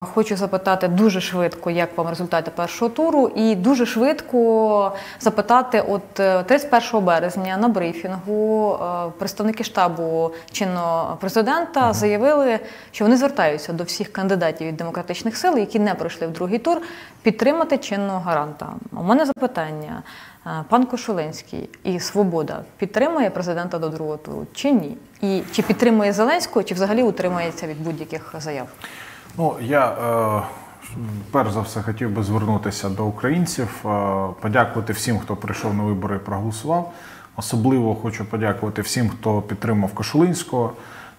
Хочу запитати дуже швидко, як вам результати першого туру, і дуже швидко запитати, от е, 31 березня на брифінгу е, представники штабу чинного президента заявили, що вони звертаються до всіх кандидатів від демократичних сил, які не пройшли в другий тур, підтримати чинного гаранта. У мене запитання: Е, пан Кошулинський і Свобода підтримує президента до другого туру чи ні? І чи підтримує Зеленського, чи взагалі утримається від будь-яких заяв? Ну, я е, перш за все хотів би звернутися до українців, е, подякувати всім, хто прийшов на вибори і проголосував. Особливо хочу подякувати всім, хто підтримав Кошулинського,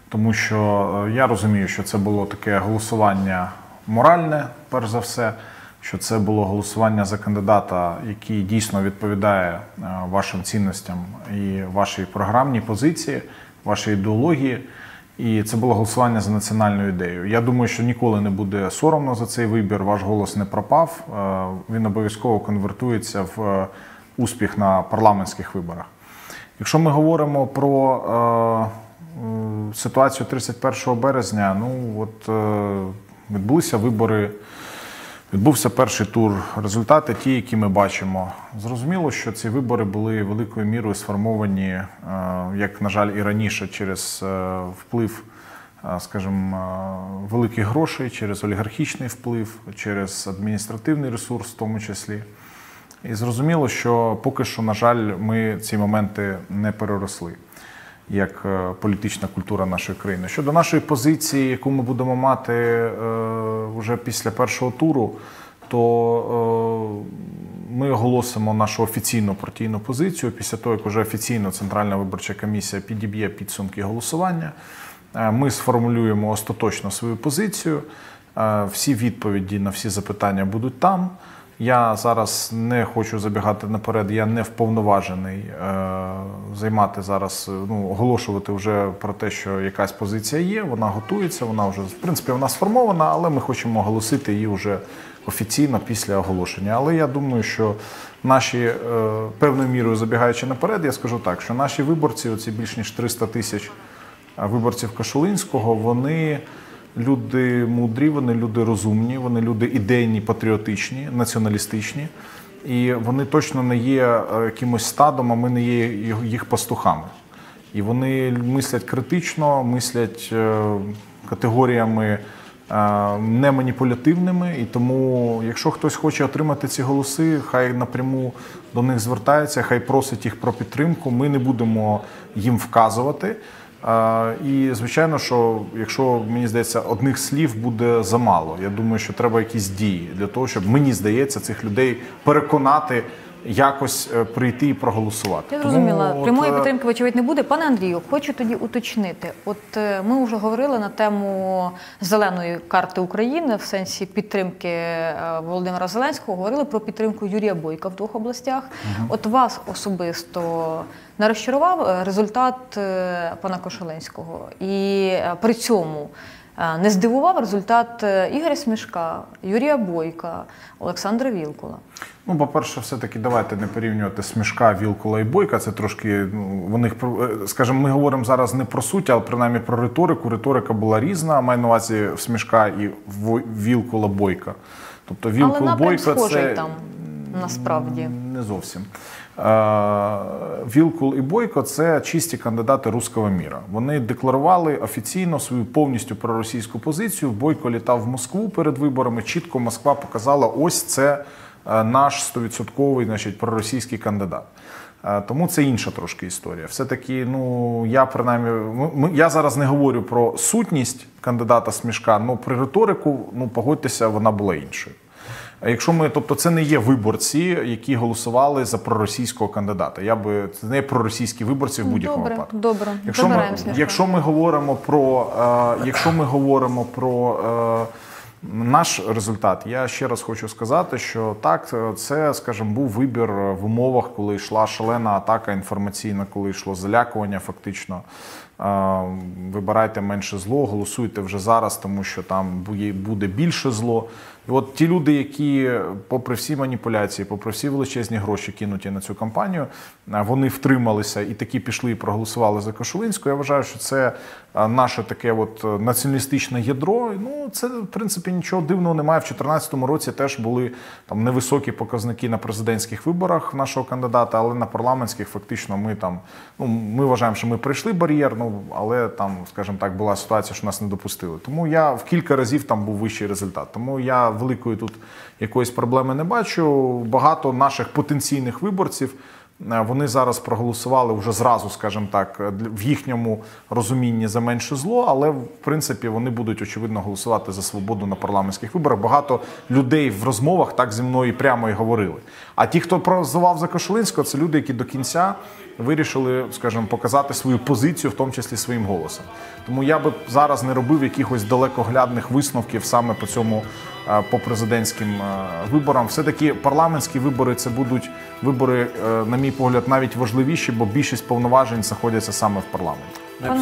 тому що е, я розумію, що це було таке голосування моральне, перш за все, що це було голосування за кандидата, який дійсно відповідає е, вашим цінностям і вашій програмній позиції, вашій ідеології. І це було голосування за національну ідею. Я думаю, що ніколи не буде соромно за цей вибір. Ваш голос не пропав. Е, Він обов'язково конвертується в е, успіх на парламентських виборах. Якщо ми говоримо про е, ситуацію 31 березня, ну от відбулися вибори. Відбувся перший тур. Результати, ті, які ми бачимо. Зрозуміло, що ці вибори були великою мірою сформовані, е, як, на жаль, і раніше, через е, вплив, е, скажімо, великих грошей, через олігархічний вплив, через адміністративний ресурс, в тому числі. І зрозуміло, що поки що, на жаль, ми ці моменти не переросли як е, політична культура нашої країни. Щодо нашої позиції, яку ми будемо мати е, вже після першого туру, то е, ми оголосимо нашу офіційну партійну позицію після того, як вже офіційно Центральна виборча комісія підіб'є підсумки голосування. Ми сформулюємо остаточно свою позицію. Всі відповіді на всі запитання будуть там. Я зараз не хочу забігати наперед, я не вповноважений е, займати зараз, ну, оголошувати вже про те, що якась позиція є, вона готується, вона вже, в принципі, вона сформована, але ми хочемо оголосити її вже офіційно після оголошення. Але я думаю, що наші, е, певною мірою забігаючи наперед, я скажу так, що наші виборці, оці більш ніж 300 тисяч е, виборців Кашулинського, вони люди мудрі, вони люди розумні, вони люди ідейні, патріотичні, націоналістичні. І вони точно не є е, якимось стадом, а ми не є їх- пастухами. І вони мислять критично, мислять е, категоріями е, не маніпулятивними. І тому, якщо хтось хоче отримати ці голоси, хай напряму до них звертається, хай просить їх про підтримку. Ми не будемо їм вказувати. І звичайно, що якщо мені здається, одних слів буде замало. Я думаю, що треба якісь дії для того, щоб мені здається, цих людей переконати якось е, прийти і проголосувати. Я зрозуміла. от, Прямої е, підтримки, вочевидь, не буде. Пане Андрію, хочу тоді уточнити. От е, ми вже говорили на тему зеленої карти України в сенсі підтримки Володимира Зеленського. Говорили про підтримку Юрія Бойка в двох областях. От вас особисто не розчарував результат пана Кошеленського, і при цьому. Е, Не здивував результат е, Ігоря Смішка, Юрія Бойка, Олександра Вілкула. Ну, по-перше, все-таки давайте не порівнювати смішка, вілкула і бойка. Це трошки ну, вони е, скажімо, ми говоримо зараз не про суть, але принаймні про риторику. Риторика була різна. Маю на увазі в смішка і в вілкула бойка. Тобто вілкул бойка схожий це там насправді. Не зовсім. Е, Вілкул і Бойко це чисті кандидати руського міра. Вони декларували офіційно свою повністю проросійську позицію. Бойко літав в Москву перед виборами. Чітко Москва показала: ось це е, наш стовідсотковий, значить, проросійський кандидат. Е, Тому це інша трошки історія. Все-таки, ну я принаймні, я зараз не говорю про сутність кандидата Смішка, але при риторику, ну погодьтеся, вона була іншою. А Якщо ми, тобто, це не є виборці, які голосували за проросійського кандидата. Я би це не є проросійські виборці в будь-якому Добре, випадку. добре. Якщо ми, якщо ми говоримо про, е, якщо ми говоримо про е, наш результат, я ще раз хочу сказати, що так, це, скажімо, був вибір в умовах, коли йшла шалена атака інформаційна, коли йшло залякування, фактично. е, вибирайте менше зло, голосуйте вже зараз, тому що там буде більше зло. І от ті люди, які, попри всі маніпуляції, попри всі величезні гроші кинуті на цю кампанію, е, вони втрималися і такі пішли і проголосували за Кошулинську. Я вважаю, що це е, наше таке от націоналістичне ядро. Ну це в принципі нічого дивного немає. В 2014 році теж були там невисокі показники на президентських виборах нашого кандидата, але на парламентських фактично ми там ну ми вважаємо, що ми пройшли бар'єр. Ну але там, скажімо так, була ситуація, що нас не допустили. Тому я в кілька разів там був вищий результат. Тому я великої тут якоїсь проблеми не бачу. Багато наших потенційних виборців. Е, Вони зараз проголосували вже зразу, скажімо так, в їхньому розумінні за менше зло, але в принципі вони будуть очевидно голосувати за свободу на парламентських виборах. Багато людей в розмовах так зі мною прямо і говорили. А ті, хто проголосував за Кошулинського, це люди, які до кінця вирішили, скажімо, показати свою позицію, в тому числі своїм голосом. Тому я би зараз не робив якихось далекоглядних висновків саме по цьому е, по президентським е, виборам. Все таки парламентські вибори це будуть вибори, е, на мій погляд, навіть важливіші, бо більшість повноважень знаходяться саме в парламенті.